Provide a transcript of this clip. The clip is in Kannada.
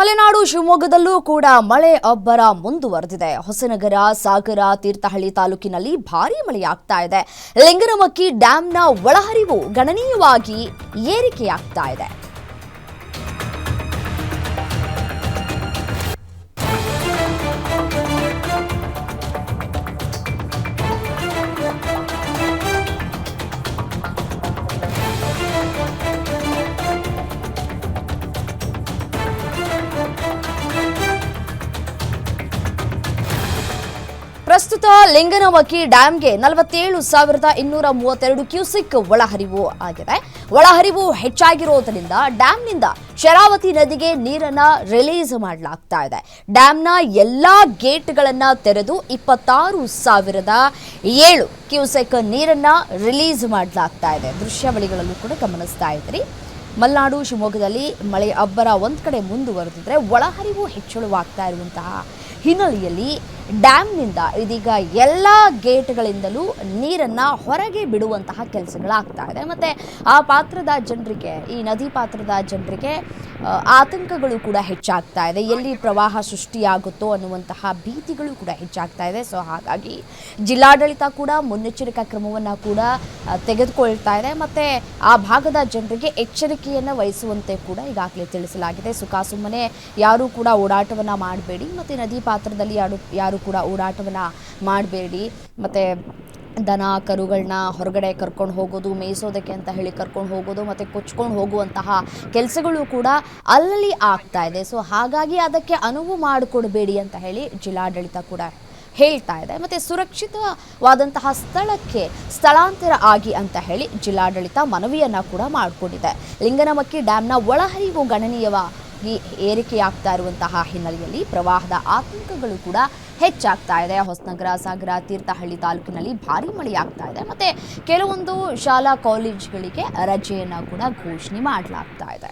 ಮಲೆನಾಡು ಶಿವಮೊಗ್ಗದಲ್ಲೂ ಕೂಡ ಮಳೆ ಅಬ್ಬರ ಮುಂದುವರೆದಿದೆ. ಹೊಸನಗರ, ಸಾಗರ, ತೀರ್ಥಹಳ್ಳಿ ತಾಲೂಕಿನಲ್ಲಿ ಭಾರೀ ಮಳೆಯಾಗ್ತಾ ಇದೆ. ಲಿಂಗನಮಕ್ಕಿ ಡ್ಯಾಂನ ಒಳಹರಿವು ಗಣನೀಯವಾಗಿ ಏರಿಕೆಯಾಗ್ತಾ ಇದೆ. ಪ್ರಸ್ತುತ ಲಿಂಗನಮಕ್ಕಿ ಡ್ಯಾಂಗೆ ನಲವತ್ತೇಳು ಸಾವಿರದ ಇನ್ನೂರ ಮೂವತ್ತೆರಡು ಕ್ಯೂಸಿಕ್ ಒಳಹರಿವು ಆಗಿದೆ. ಒಳಹರಿವು ಹೆಚ್ಚಾಗಿರೋದ್ರಿಂದ ಡ್ಯಾಂನಿಂದ ಶರಾವತಿ ನದಿಗೆ ನೀರನ್ನ ರಿಲೀಸ್ ಮಾಡಲಾಗ್ತಾ ಇದೆ. ಡ್ಯಾಂನ ಎಲ್ಲಾ ಗೇಟ್ಗಳನ್ನ ತೆರೆದು ಇಪ್ಪತ್ತಾರು ಸಾವಿರದ ಏಳು ಕ್ಯೂಸೆಕ್ ನೀರನ್ನ ರಿಲೀಸ್ ಮಾಡಲಾಗ್ತಾ ಇದೆ. ದೃಶ್ಯಾವಳಿಗಳಲ್ಲೂ ಕೂಡ ಗಮನಿಸ್ತಾ ಇದ್ರಿ ಮಲೆನಾಡು ಶಿವಮೊಗ್ಗದಲ್ಲಿ ಮಳೆ ಅಬ್ಬರ ಒಂದ್ ಕಡೆ ಮುಂದುವರೆದಿದ್ರೆ ಒಳಹರಿವು ಹೆಚ್ಚಳವಾಗ್ತಾ ಇರುವಂತಹ ಹಿನ್ನೆಲೆಯಲ್ಲಿ ಡ್ಯಾಮ್ನಿಂದ ಇದೀಗ ಎಲ್ಲ ಗೇಟ್ಗಳಿಂದಲೂ ನೀರನ್ನ ಹೊರಗೆ ಬಿಡುವಂತಹ ಕೆಲಸಗಳಾಗ್ತಾ ಇದೆ. ಮತ್ತೆ ಆ ಪಾತ್ರದ ಜನರಿಗೆ, ಈ ನದಿ ಪಾತ್ರದ ಜನರಿಗೆ ಆತಂಕಗಳು ಕೂಡ ಹೆಚ್ಚಾಗ್ತಾ ಇದೆ. ಎಲ್ಲಿ ಪ್ರವಾಹ ಸೃಷ್ಟಿಯಾಗುತ್ತೋ ಅನ್ನುವಂತಹ ಭೀತಿಗಳು ಕೂಡ ಹೆಚ್ಚಾಗ್ತಾ ಇದೆ. ಸೊ ಹಾಗಾಗಿ ಜಿಲ್ಲಾಡಳಿತ ಕೂಡ ಮುನ್ನೆಚ್ಚರಿಕಾ ಕ್ರಮವನ್ನು ಕೂಡ ತೆಗೆದುಕೊಳ್ತಾ ಇದೆ. ಮತ್ತೆ ಆ ಭಾಗದ ಜನರಿಗೆ ಎಚ್ಚರಿಕೆಯನ್ನು ವಹಿಸುವಂತೆ ಕೂಡ ಈಗಾಗಲೇ ತಿಳಿಸಲಾಗಿದೆ. ಸುಖಾಸುಮ್ಮನೆ ಯಾರೂ ಕೂಡ ಓಡಾಟವನ್ನು ಮಾಡಬೇಡಿ. ಮತ್ತು ನದಿ ಪಾತ್ರದಲ್ಲಿ ಯಾರು ಯಾರು ಕೂಡ ಓಡಾಟವನ್ನು ಮಾಡಬೇಡಿ. ಮತ್ತು ದನ ಕರುಗಳನ್ನ ಹೊರಗಡೆ ಕರ್ಕೊಂಡು ಹೋಗೋದು, ಮೇಯಿಸೋದಕ್ಕೆ ಅಂತ ಹೇಳಿ ಕರ್ಕೊಂಡು ಹೋಗೋದು, ಮತ್ತು ಕೊಚ್ಕೊಂಡು ಹೋಗುವಂತಹ ಕೆಲಸಗಳು ಕೂಡ ಅಲ್ಲಲ್ಲಿ ಆಗ್ತಾ ಇದೆ. ಸೊ ಹಾಗಾಗಿ ಅದಕ್ಕೆ ಅನುವು ಮಾಡಿಕೊಡಬೇಡಿ ಅಂತ ಹೇಳಿ ಜಿಲ್ಲಾಡಳಿತ ಕೂಡ ಹೇಳ್ತಾ ಇದೆ. ಮತ್ತು ಸುರಕ್ಷಿತವಾದಂತಹ ಸ್ಥಳಕ್ಕೆ ಸ್ಥಳಾಂತರ ಆಗಿ ಅಂತ ಹೇಳಿ ಜಿಲ್ಲಾಡಳಿತ ಮನವಿಯನ್ನು ಕೂಡ ಮಾಡಿಕೊಂಡಿದೆ. ಲಿಂಗನಮಕ್ಕಿ ಡ್ಯಾಮ್ನ ಒಳಹರಿವು ಗಣನೀಯವಾಗಿ ಏರಿಕೆಯಾಗ್ತಾ ಇರುವಂತಹ ಹಿನ್ನೆಲೆಯಲ್ಲಿ ಪ್ರವಾಹದ ಆತಂಕಗಳು ಕೂಡ ಹೆಚ್ಚಾಗ್ತಾ ಇದೆ. ಹೊಸನಗರ, ಸಾಗರ, ತೀರ್ಥಹಳ್ಳಿ ತಾಲೂಕಿನಲ್ಲಿ ಭಾರಿ ಮಳೆಯಾಗ್ತಾ ಇದೆ. ಮತ್ತು ಕೆಲವೊಂದು ಶಾಲಾ ಕಾಲೇಜುಗಳಿಗೆ ರಜೆಯನ್ನು ಕೂಡ ಘೋಷಣೆ ಮಾಡಲಾಗ್ತಾ ಇದೆ.